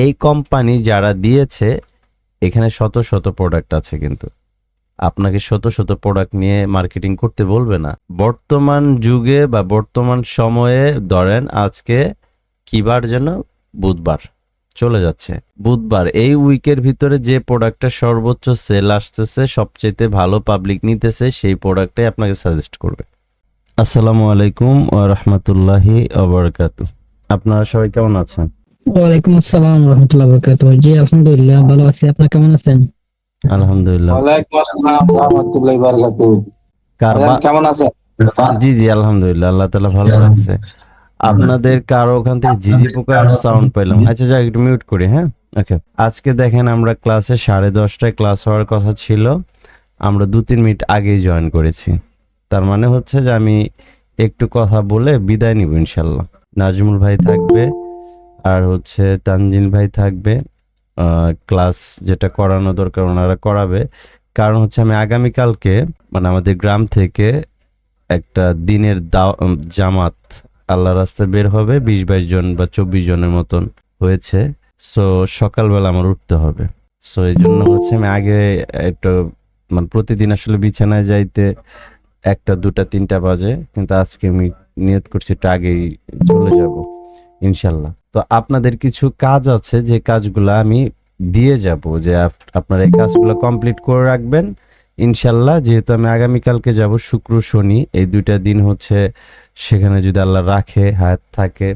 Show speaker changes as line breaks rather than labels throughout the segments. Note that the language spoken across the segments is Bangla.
এই কোম্পানি যারা দিয়েছে, এখানে শত শত প্রোডাক্ট আছে কিন্তু। আপনাকে শত শত প্রোডাক্ট নিয়ে মার্কেটিং করতে বলবে না। বর্তমান যুগে বা বর্তমান সময়ে ধরেন আজকে কিবার যেন বুধবার চলে যাচ্ছে। বুধবার, এই উইকের ভিতরে যে প্রোডাক্টটা সর্বোচ্চ সেল আসতেছে সবচেয়ে ভালো পাবলিক নিতেছে, সেই প্রোডাক্টটাই আপনাকে সাজেস্ট করবে। আসসালামু আলাইকুম ওয়া রাহমাতুল্লাহি ওয়া বারাকাতুহু। আপনারা সবাই কেমন আছেন?
ওয়ালাইকুম আসসালাম রহমতুল্লাহ বরকাত জি আলহামদুলিল্লাহ ভালো আছি। আপনি কেমন আছেন?
আলহামদুলিল্লাহ।
ওয়ালাইকুম আসসালাম রহমতুল্লাহি বারাকাতুহু। কেমন আছেন?
জি জি আলহামদুলিল্লাহ আল্লাহ তাআলা ভালো রাখছে। আপনাদের কারও ওখান থেকে ঝিঝি পোকার সাউন্ড পেলাম আচ্ছা যাক একটু মিউট করি হ্যাঁ? ওকে আজকে দেখেন আমরা ক্লাসে সাড়ে দশটায় ক্লাস হওয়ার কথা ছিল। আমরা দু তিন মিনিট আগেই জয়েন করেছি। তার মানে হচ্ছে যে আমি একটু কথা বলে বিদায় নিব ইনশাল্লাহ নাজমুল ভাই থাকবে। আর হচ্ছে তানজিল ভাই থাকবে ক্লাস যেটা করানো দরকার ওনারা করাবে। কারণ হচ্ছে আমি আগামীকালকে মানে আমাদের গ্রাম থেকে একটা দিনের জামাত আল্লাহ রাস্তায় বের হবে, বিশ বাইশ জন বা চব্বিশ জনের মতন হয়েছে। সো সকালবেলা আমার উঠতে হবে। সো এই জন্য হচ্ছে আমি আগে একটু মানে প্রতিদিন আসলে বিছানায় যাইতে একটা, দুটা, তিনটা বাজে, কিন্তু আজকে আমি নিয়ত করছি একটু আগেই চলে যাব। ইনশাল্লাহ। তো আপনাদের কিছু কাজ আছে, যে কাজগুলো আমি দিয়ে যাব, যে আপ- আপনারা এই কাজগুলো কমপ্লিট করে রাখবেন। ইনশাল্লাহ, যেহেতু আমি আগামীকালকে যাব শুক্র, শনি, এই দুইটা দিন হচ্ছে সেখানে যদি আল্লাহ রাখে, হায়াত থাকে,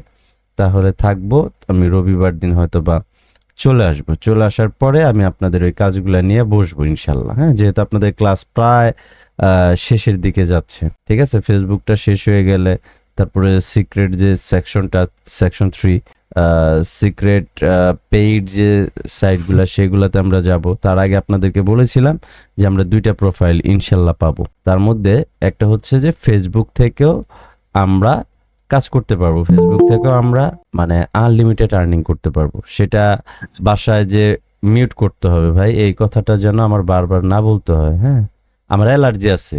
তাহলে থাকব। আমি রবিবার দিন হয়তো বা চলে আসব। চলে আসার পরে আমি আপনাদের ওই কাজগুলো নিয়ে বসবো ইনশাল্লাহ। হ্যাঁ যেহেতু আপনাদের ক্লাস প্রায় শেষের দিকে যাচ্ছে। ঠিক আছে? ফেসবুকটা শেষ হয়ে গেলে তারপরে সিক্রেট যে সেকশনটা সেকশন থ্রি সিক্রেট পেইড যে সাইটগুলো সেগুলোতে আমরা যাব। তার আগে আপনাদেরকে বলেছিলাম যে আমরা দুইটা প্রোফাইল ইনশাল্লাহ পাবো। তার মধ্যে একটা হচ্ছে যে ফেসবুক থেকেও আমরা কাজ করতে পারব। ফেসবুক থেকেও আমরা মানে আনলিমিটেড আর্নিং করতে পারব। সেটা বাসায় যে মিউট করতে হবে ভাই, এই কথাটা যেন আমার বারবার না বলতে হয় হ্যাঁ? আমার অ্যালার্জি আছে।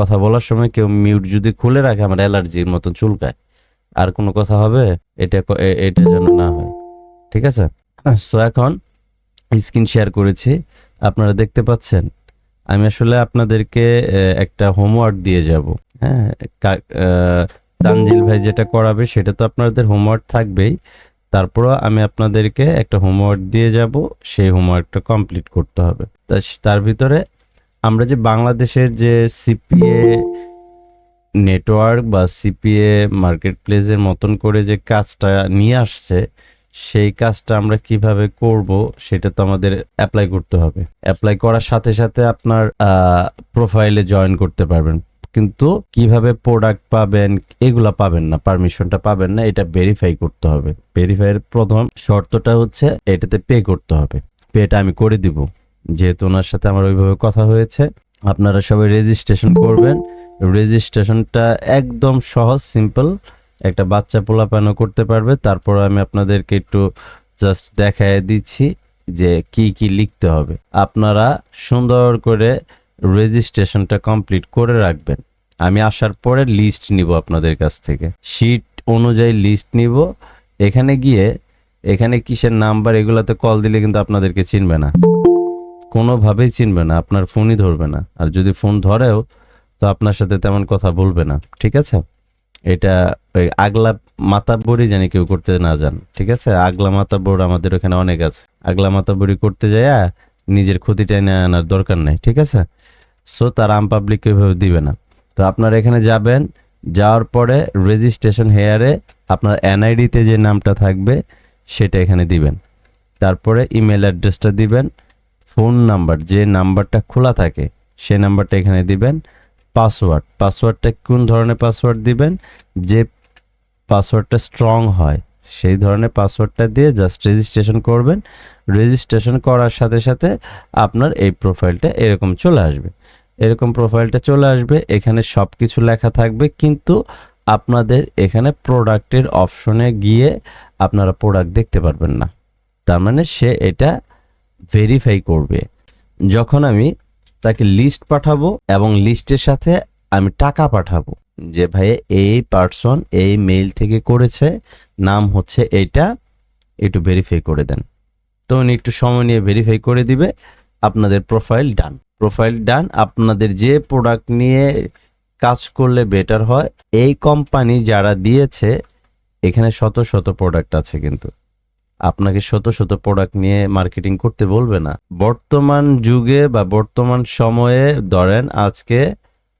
কথা বলার সময় কেউ মিউট যদি খুলে রাখে, আমার অ্যালার্জির মতন চুলকায়। আর কোনো কথা হবে? এটা এটা যেন না হয়। ঠিক আছে? সো এখন স্ক্রিন শেয়ার করেছি। আপনারা দেখতে পাচ্ছেন, আমি আসলে আপনাদেরকে একটা হোমওয়ার্ক দিয়ে যাব। হ্যাঁ তানজিল ভাই যেটা করাবে, সেটা তো আপনাদের হোমওয়ার্ক থাকবেই। তারপরও আমি আপনাদেরকে একটা হোমওয়ার্ক দিয়ে যাব, সেই হোমওয়ার্কটা কমপ্লিট করতে হবে। তা তার ভিতরে আমরা যে বাংলাদেশের যে সিপিএ নেটওয়ার্ক বা সিপিএ মার্কেট প্লেসের মতন করে যে কাজটা নিয়ে আসছে, সেই কাজটা আমরা কীভাবে করব সেটা তো আমাদের অ্যাপ্লাই করতে হবে। অ্যাপ্লাই করার সাথে সাথে আপনার প্রোফাইলে জয়েন করতে পারবেন। কিন্তু কীভাবে প্রোডাক্ট পাবেন, এগুলা পাবেন না পারমিশনটা পাবেন না, এটা ভেরিফাই করতে হবে। ভেরিফাইয়ের প্রথম শর্তটা হচ্ছে এটাতে পে করতে হবে। পেটা আমি করে দিব। যেহেতু ওনার সাথে আমার ওইভাবে কথা হয়েছে, আপনারা সবাই রেজিস্ট্রেশন করবেন। রেজিস্ট্রেশনটা একদম সহজ সিম্পল একটা বাচ্চা পোলাপানও করতে পারবে। তারপর আমি আপনাদেরকে একটু জাস্ট দেখায় দিচ্ছি যে কি কি লিখতে হবে। আপনারা সুন্দর করে রেজিস্ট্রেশনটা কমপ্লিট করে রাখবেন। আমি আসার পরে লিস্ট নিব আপনাদের কাছ থেকে। শিট অনুযায়ী লিস্ট নিব। এখানে গিয়ে, এখানে কিসের নাম্বার এগুলাতে কল দিলে কিন্তু আপনাদেরকে চিনবে না। কোনোভাবেই চিনবে না, আপনার ফোনই ধরবে না। আর যদি ফোন ধরেও, তো আপনার সাথে তেমন কথা বলবে না, ঠিক আছে? এটা ওই আগলা মাতাব্বরি জানি কেউ করতে না যান, ঠিক আছে? আগলা মাতাব্বর আমাদের ওখানে অনেক আছে। আগলা মাতাব্বরি করতে যায় নিজের ক্ষতিটা এনে আনার দরকার নেই, ঠিক আছে? সো তার আম পাবলিক এভাবে দিবে না। তো আপনারা এখানে যাবেন, যাওয়ার পরে রেজিস্ট্রেশন হেয়ারে আপনার এনআইডিতে যে নামটা থাকবে, সেটা এখানে দিবেন। তারপরে ইমেল অ্যাড্রেসটা দিবেন। ফোন নাম্বার, যে নাম্বারটা খোলা থাকে সেই নাম্বারটা এখানে দিবেন। পাসওয়ার্ড, পাসওয়ার্ডটা কোন ধরনের পাসওয়ার্ড দিবেন? যে পাসওয়ার্ডটা স্ট্রং হয়, সেই ধরনের পাসওয়ার্ডটা দিয়ে জাস্ট রেজিস্ট্রেশন করবেন। রেজিস্ট্রেশন করার সাথে সাথে আপনার এই প্রোফাইলটা এরকম চলে আসবে। এরকম প্রোফাইলটা চলে আসবে, এখানে সব কিছু লেখা থাকবে, কিন্তু আপনাদের এখানে প্রোডাক্টের অপশনে গিয়ে আপনারা প্রোডাক্ট দেখতে পারবেন না। তার মানে সে এটা ভেরিফাই করবে। যখন আমি তাকে লিস্ট পাঠাবো এবং লিস্টের সাথে আমি টাকা পাঠাবো, যে ভাই এই পার্সন এই মেইল থেকে করেছে, নাম হচ্ছে এইটা, একটু ভেরিফাই করে দেন। তো উনি একটু সময় নিয়ে ভেরিফাই করে দিবে, আপনাদের প্রোফাইল ডান প্রোফাইল ডান আপনাদের যে প্রোডাক্ট নিয়ে কাজ করলে বেটার হয়, এই কোম্পানি যারা দিয়েছে, এখানে শত শত প্রোডাক্ট আছে কিন্তু। আপনাকে শত শত প্রোডাক্ট নিয়ে মার্কেটিং করতে বলবে না। বর্তমান যুগে বা বর্তমান সময়ে ধরেন আজকে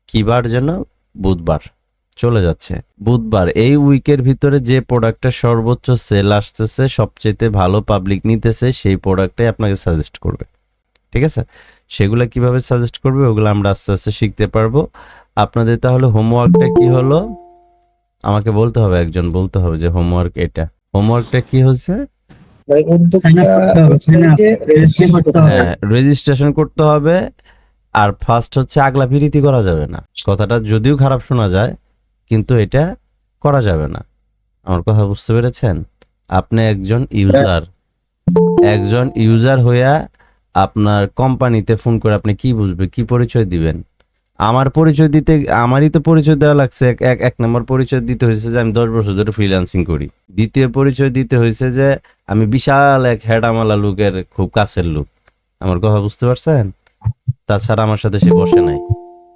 কিবার যেন বুধবার চলে যাচ্ছে। বুধবার এই উইকের ভিতরে যে প্রোডাক্টটা সর্বোচ্চ সেল আসতেছে সবচেয়ে ভালো পাবলিক নিতেছে, সেই প্রোডাক্টটাই আপনাকে সাজেস্ট করবে। ঠিক আছে? সেগুলো কীভাবে সাজেস্ট করবে, ওগুলো আমরা আস্তে আস্তে শিখতে পারব। আপনাদের তাহলে হোমওয়ার্কটা কি হলো? আমাকে বলতে হবে, একজন বলতে হবে যে হোমওয়ার্ক এটা। হোমওয়ার্কটা কি হচ্ছে
রেজিস্ট্রেশন করতে হবে
হ্যাঁ রেজিস্ট্রেশন করতে হবে। আর ফার্স্ট হচ্ছে আগলা পিরিতি করা যাবে না। কথাটা যদিও খারাপ শোনা যায় কিন্তু এটা করা যাবে না। আমার কথা বুঝতে পেরেছেন? আপনি একজন ইউজার একজন ইউজার হইয়া আপনার কোম্পানিতে ফোন করে আপনি কি বুঝবে কি পরিচয় দিবেন? আমার পরিচয় দিতে, আমারই তো পরিচয় দেওয়া লাগছে। এক এক নম্বর পরিচয় দিতে হয়েছে যে আমি দশ বছর ধরে ফ্রিল্যান্সিং করি। দ্বিতীয় পরিচয় দিতে হয়েছে যে আমি বিশাল এক হেডামালা লোকের খুব কাছের লোক। আমার কথা বুঝতে পারছেন? তাছাড়া আমার সাথে সে বসে নাই।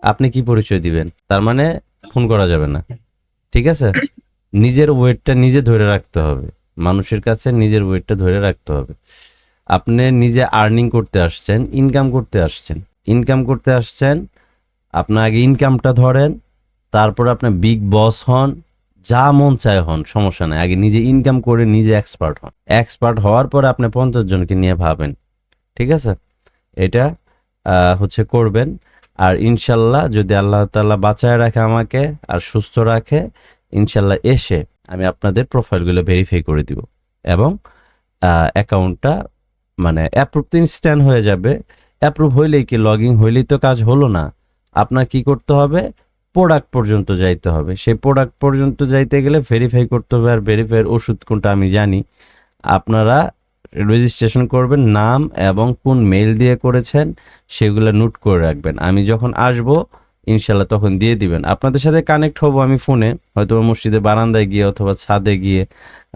আপনি কি পরিচয় দিবেন? তার মানে ফোন করা যাবে না। ঠিক আছে? নিজের ওয়েটটা নিজে ধরে রাখতে হবে। মানুষের কাছে নিজের ওয়েটটা ধরে রাখতে হবে। আপনি নিজে আর্নিং করতে আসছেন ইনকাম করতে আসছেন। ইনকাম করতে আসছেন আপনার আগে ইনকামটা ধরেন, তারপর আপনি বিগ বস হন, যা মন চায় হন, সমস্যা নাই। আগে নিজে ইনকাম করে নিজে এক্সপার্ট হন। এক্সপার্ট হওয়ার পরে আপনি পঞ্চাশ জনকে নিয়ে ভাবেন। ঠিক আছে? এটা হচ্ছে করবেন। আর ইনশাল্লাহ যদি আল্লাহ তাআলা বাঁচায় রাখে আমাকে আর সুস্থ রাখে, ইনশাল্লাহ এসে আমি আপনাদের প্রোফাইলগুলো ভেরিফাই করে দিব। এবং অ্যাকাউন্টটা মানে অ্যাপ্রুভ তো ইনস্ট্যান্ট হয়ে যাবে। অ্যাপ্রুভ হইলেই কি লগ ইন হইলেই তো কাজ হলো না। আপনার কি করতে হবে? প্রোডাক্ট পর্যন্ত যাইতে হবে। সেই প্রোডাক্ট পর্যন্ত যাইতে গেলে ভেরিফাই করতে হবে আর ভেরিফাইয়ের ওষুধ কোনটা আমি জানি। আপনারা রেজিস্ট্রেশন করবেন, নাম এবং কোন মেল দিয়ে করেছেন সেগুলো নোট করে রাখবেন। আমি যখন আসব ইনশাল্লাহ তখন দিয়ে দিবেন। আপনাদের সাথে কানেক্ট হব আমি ফোনে হয়তো মসজিদে বারান্দায় গিয়ে অথবা ছাদে গিয়ে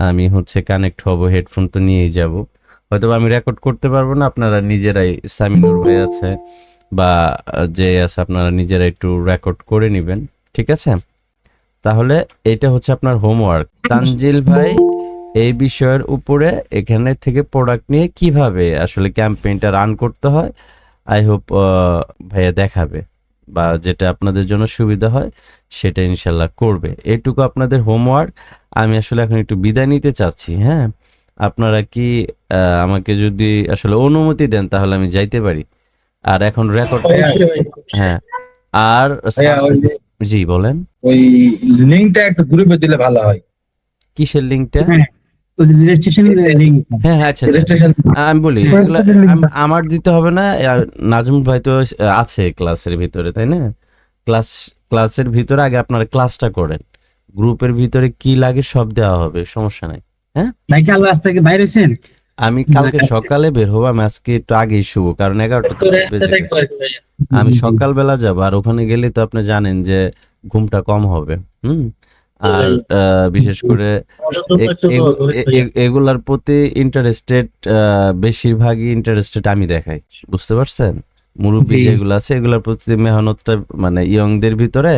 আমি হচ্ছে কানেক্ট হব হেডফোন তো নিয়েই যাব। হয়তো আমি রেকর্ড করতে পারব না, আপনারা নিজেরাই সামিনুর ভাই আছে। বা যে আছে আপনারা নিজেরা একটু রেকর্ড করে নেবেন, ঠিক আছে? তাহলে এটা হচ্ছে আপনার হোমওয়ার্ক তানজিল ভাই, এই বিষয়ের উপরে এখানে থেকে প্রোডাক্ট নিয়ে কীভাবে আসলে ক্যাম্পেইনটা রান করতে হয়? আই হোপ ভাইয়া দেখাবে বা যেটা আপনাদের জন্য সুবিধা হয়, সেটা ইনশাল্লাহ করবে। এটুকু আপনাদের হোমওয়ার্ক আমি আসলে এখন একটু বিদায় নিতে চাচ্ছি হ্যাঁ? আপনারা কি আমাকে যদি আসলে অনুমতি দেন, তাহলে আমি যাইতে পারি। আর এখন রেকর্ড হ্যাঁ আর
ভাইয়া, ওই যে-
জি বলেন।
ওই লিঙ্কটা একটু গ্রুপে দিলে ভালো হয়।
কিসের লিঙ্কটা?
রেজিস্ট্রেশন লিংক
হ্যাঁ হ্যাঁ আচ্ছা আচ্ছা।
রেজিস্ট্রেশন
আমি বলি আমার দিতে হবে না আর নাজমুল ভাই তো আছে ক্লাসের ভিতরে তাই না? ক্লাস ক্লাসের ভিতরে আগে আপনারা ক্লাসটা করেন। গ্রুপের ভিতরে কি লাগে সব দেওয়া হবে সমস্যা নাই।
ভাই কাল রাস্তা থেকে বাইরে
আমি কালকে সকালে বের হব আমি আজকে একটু আগেই শুভ কারণ এগারোটা আমি সকালবেলা যাব আর ওখানে গেলে তো আপনি জানেন যে ঘুমটা কম হবে হুম? আর আহ, বিশেষ করে এগুলার প্রতি ইন্টারেস্টেড বেশিরভাগই ইন্টারেস্টেড আমি দেখাই বুঝতে পারছেন? মুরব্বী। যেগুলো আছে এগুলোর প্রতি মেহনতটা মানে ইয়ংদের ভিতরে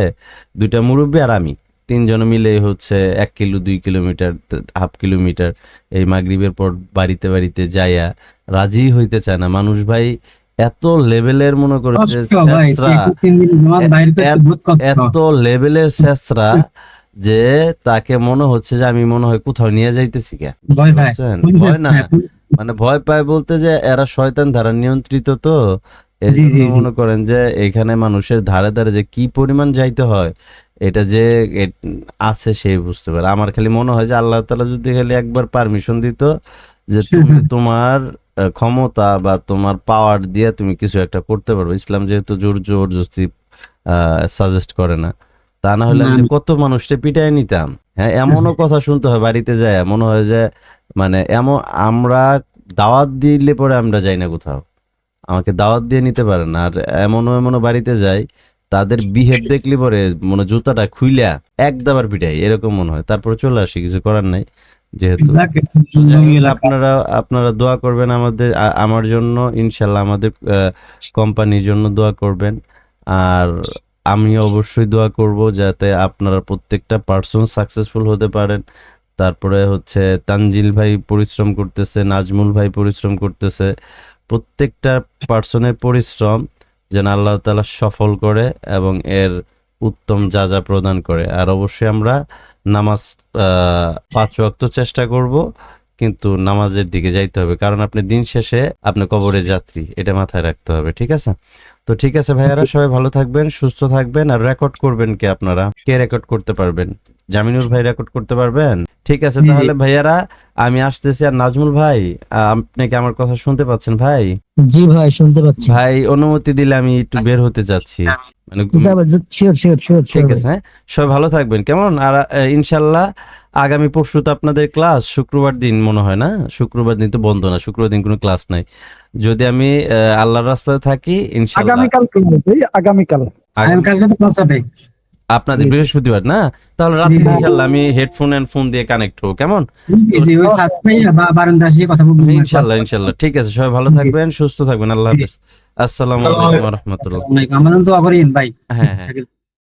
দুইটা মুরব্বী আর আমি। তিনজন মিলে হচ্ছে এক কিলো দুই কিলোমিটার হাফ কিলোমিটার এই মাগরিবের পর বাড়িতে বাড়িতে যাইয়া রাজি হইতে চায় না। মানুষ ভাই এত লেভেলের মনে করে এত- লেভেলের শেষরা যে তাকে মনে হচ্ছে যে আমি মনে হয় কোথাও নিয়ে যাইতেছি কে?
ভয়
ভয় না। মানে ভয় পায় বলতে যে এরা শয়তান ধারা নিয়ন্ত্রিত তো। মনে করেন যে এখানে মানুষের ধারে ধারে যে কি পরিমাণ যাইতে হয় এটা যে আছে সেই বুঝতে পারে। আমার খালি মনে হয় যে আল্লাহ তালা যদি খালি একবার পারমিশন দিত যে তুমি তোমার ক্ষমতা বা তোমার পাওয়ার দিয়ে তুমি কিছু একটা করতে পারবে। ইসলাম যেহেতু জোর জোর জস্তি সাজেস্ট করে না। তা না হলে আমি কত মানুষকে পিটাই নিতাম। হ্যাঁ এমনও কথা শুনতে হয় বাড়িতে যায় মনে হয় যে মানে এমন আমরা দাওয়াত দিলে পরে আমরা যাই না কোথাও। আমাকে দাওয়াত দিয়ে নিতে পারে না। আর এমনও এমনও বাড়িতে যাই তাদের বিহেভ দেখলি পরে মনে জুতাটা খুইলা এক দাবার পিটাই এরকম মনে হয়। তারপরে চলে আসি কিছু করার নাই যেহেতু আপনারা আপনারা দোয়া করবেন আমাদের আমার জন্য ইনশাল্লাহ আমাদের কোম্পানির জন্য দোয়া করবেন। আর আমি অবশ্যই দোয়া করব যাতে আপনারা প্রত্যেকটা পার্সন সাকসেসফুল হতে পারেন। তারপরে হচ্ছে তানজিল ভাই পরিশ্রম করতেছে নাজমুল ভাই পরিশ্রম করতেছে। প্রত্যেকটা পার্সনের পরিশ্রম যেন আল্লাহ তালা সফল করে এবং এর উত্তম যা যা প্রদান করে। আর অবশ্যই আমরা নামাজ পাঁচ ওয়াক্ত চেষ্টা করব, কিন্তু নামাজের দিকে যাইতে হবে। কারণ আপনি দিন শেষে আপনি কবরে যাত্রী, এটা মাথায় রাখতে হবে, ঠিক আছে? তো ঠিক আছে ভাইয়ারা, সবাই ভালো থাকবেন, সুস্থ থাকবেন, আর রেকর্ড করবেন কে আপনারা? কে রেকর্ড করতে পারবেন? জামিনুর ভাই রেকর্ড করতে পারবেন? ঠিক আছে। তাহলে ভাইয়ারা আমি আসতেছি আর নাজমুল ভাই আপনি কি আমার কথা শুনতে পাচ্ছেন ভাই?
জি ভাই শুনতে পাচ্ছি।
ভাই অনুমতি দিলে আমি একটু বের হতে যাচ্ছি। মানে ঠিক আছে হ্যাঁ? সবাই ভালো থাকবেন কেমন? আর ইনশাল্লাহ আগামী পরশু তো আপনাদের ক্লাস শুক্রবার দিন মনে হয় না? শুক্রবার দিন তো বন্ধ না শুক্রবার দিন কোনো ক্লাস নাই। যদি আমি আহ, আল্লাহর রাস্তায় থাকি ইনশাল্লাহ।
আগামীকাল আগামীকাল।
আগামী-
কালকে তো ক্লাস হবে।
আপনাদের বৃহস্পতিবার না? তাহলে রাতে ইনশাল্লাহ আমি হেডফোন এন্ড ফোন দিয়ে কানেক্ট হব কেমন? ইনশাল্লাহ ইনশাল্লাহ। ঠিক আছে সবাই ভালো থাকবেন সুস্থ থাকবেন। আল্লাহ হাফেজ। আসসালামু আলাইকুম রহমতুল্লাহ।
আমাদের তো করেন ভাই।
হ্যাঁ হ্যাঁ।